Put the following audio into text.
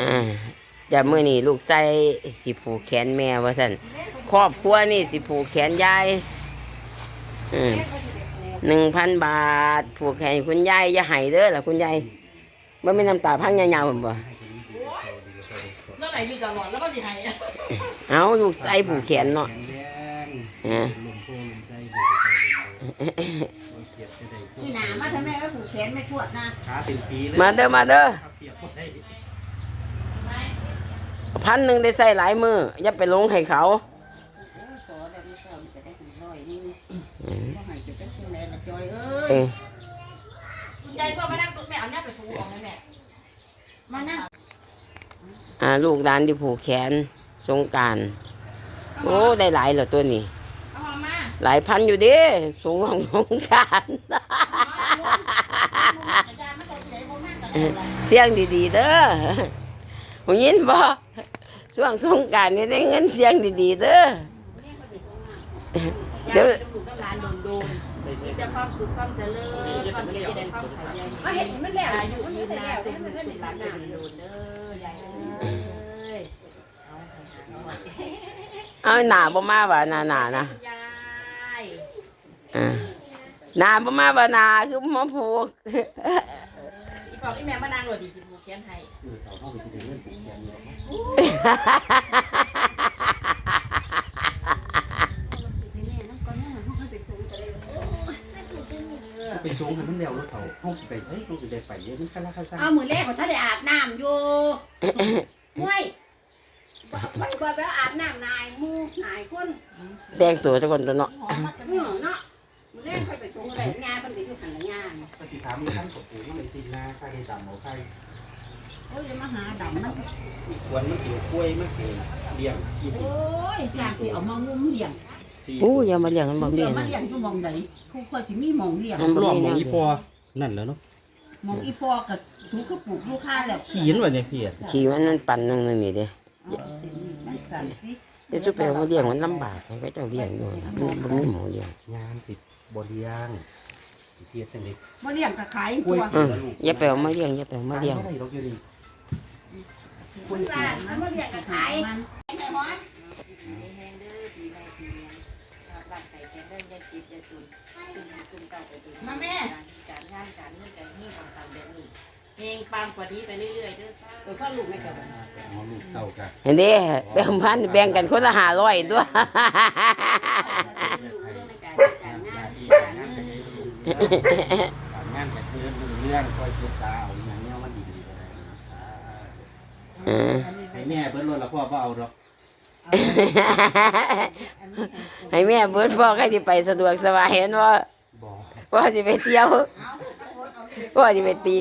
อ่าจะมื้อนี้ลูกใส่สิผูกแขนแม่ว่าซั่นครอบครัวนี่สิผูกแขนยายอืมหนึ่งพันบาท ผูกแขนคุณยายอย่าให้เด้อล่ะคุณยายบ่มีน้ำตาพังยาวๆผมบ่แล้วไหนอยู่ตลอดแล้วก็สิให้เอาลูกใส่ผูกแขนเนาะแดงอ่าลมโพลมใจบุกเปียกจะได้อีหนามาทำไมไว้ผูกแขนไม่ทวดนะขาเป็นฟรีเลยมาเด้อมาเด้อ ขาเปียกบ่ได้ พันหนึ่งได้ใส่หลายมืออย่าไปลงให้เขาโอ้ยขอได้ไม่พอมันจะได้ถึงร้อยนี่ก็ให้จะได้ถึงไหนละจอยเอ้เอยอคุณยายชอบมานั่งตุ๊ดแม่เอาเนี่ยไปชูออกให้แม่มานั่งอ่าลูกร้านที่ผูกแขนสงกรารโอ้ได้หลายเหรอตัวนี้เอามามาหลายพันอยู่เดิสงของสงกรารเสียงดีๆเด้อผมยินบ่ ช่วงสงกรารนี่ได้เงินเสียงดีๆเด้อเดี๋ยวลูกต้องร้านโดนโดนจะความสุขความเจริญความเจริญความขยันมาเห็นมันแล้วอายุยืนนานเป็นสุขเป็นร้านโดนโดนเด้อยายเอ้ยเอาใส่หาหน่อยเอาหนาบ่มาว่าหนาหนานะยายอ่าหนาบ่มาว่าหนาคือมาผูกอีปอกอีแม่มานั่งหน่อยดิสิผู กแขนให้เออเขาเข้าไปสิได้เงินผูกแขนอยู่ไปสูงให้มันแล้วรถเขาห้องสิไปเฮ้ยลูกสิได้ไปเยอะมันคันละคันซ่าเอามือแรกของฉันได้อาบน้ำอยู่ห้วยมันก็ไปอาบน้ำนายมูนายคนแดงตัวทุกคนตัวเนาะหอมมากเนาะเนาะมือแรกค่อยไปส่งอะไรงานมันไปอยู่หันละงานปฏิถามมีท่านกดปูมันเลยสินาค่าได้ตามหมอ ไข่โอ้ยมาหาดำมันวันมันสิวกล้วยมันเองเลี้ยงอีกโอ้ยจากที่เอามางุ้มเลี้ยงสี่อู้อย่ามาเลี้ยงมันบ่เลี้ยงมานะ เลี้ยงอยู่มองไหนทุกคนที่มีมองเลี้ยงมันบ่หลอกมีหมแนองวอีพอนั่นแล้วเนาะมองอีพอกับทุกก็ปลูกลูกค้าแล้วขีนวะเนี่ยเพียรขี่มันมันปั่นนึงนึงนี่เด้มันสั่นสิเดี๋ยวสุไปเอามาเลี้ยงมันลำบากให้เขาเจ้าเลี้ยงอยู่นะมันบ่มีหมอเลี้ยงงานติดบ่เลี้ยงสิเสียจังได๋มาเลี้ยงกับขายกล้วยตัวเอออย่าไปเอามาเลี้ยงอย่าไปเอามาเลี้ยงได้ดอกอยู่ดี คนบ้านมันมาเลี้ยงกับขายมันแม่หมอแห้งเด้อดีแม่ดีเลี้ยงร่างกายแข็งแรงอย่าจิตอย่าตุนตุนตุนเก่าไปตุนการงานการเงินการนี่ของต่างแบบนี้เฮงปังกว่านี้ไปเรื่อยๆเด้อซ่าเออพ่อลูกไม่เกิดหมอลูกเต้ากะเห็นเด้แบ่งพันแบ่งกันคนละห้าร้อยด้วยการงานการงานกันเลยการงานกันคือเรื่องคอยศึกษาเอาอย่างนี้มันดีๆก็ได้ เออ ให้แม่เบิ่รถละพ่อบ่เอาดอกให้แม่เบิดพ่อใครสิไปสะดวกสบายเห็นว่าบ่พ่อสิไปเที่ยวพ่อสิไปตี